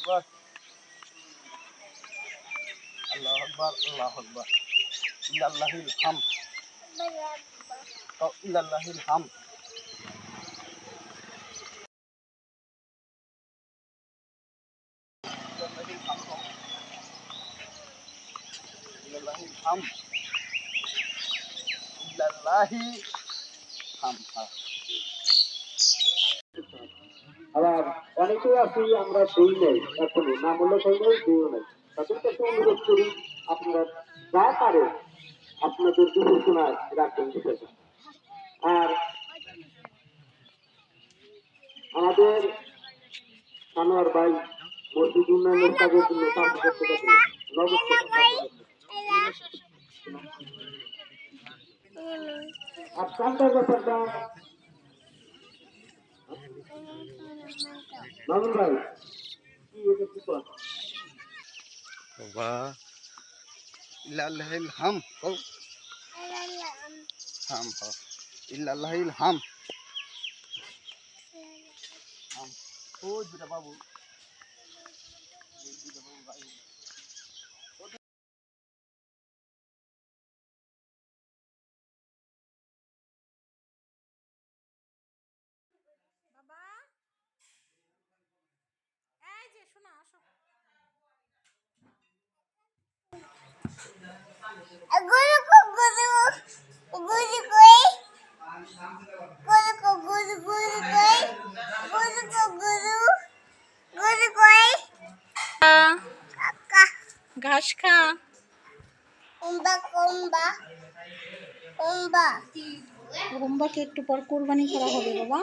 আকবার। আল্লাহ আকবার আল্লাহ আকবার। ইল্লাল্লাহিল হাম। তো ইল্লাল্লাহিল হাম। ইল্লাল্লাহিল হাম। হাম। আবার অনেকেই আছি, আমরা দেই নাই এখনও না বললে করি নাই দিও নাই। তাদের কাছে অনুরোধ করি, আপনারা যা পারে আপনাদের বিবেচনায় রাখবেন আর আমাদের সানোয়ার ভাই মসজিদ উন্নয়নের কাজের জন্য সাহায্য করতে পারবেন। আর ব্যাপারটা মামুন ভাই কি এটা কি কর বাবা ইল্লাল্লাহিল হাম কও হাম হ ইল্লাল্লাহিল হাম হাম ও বাবু ঘাস খা Umba kumba. Umba. রুম্বাকে একটু পর কোরবানি করা হবে বাবা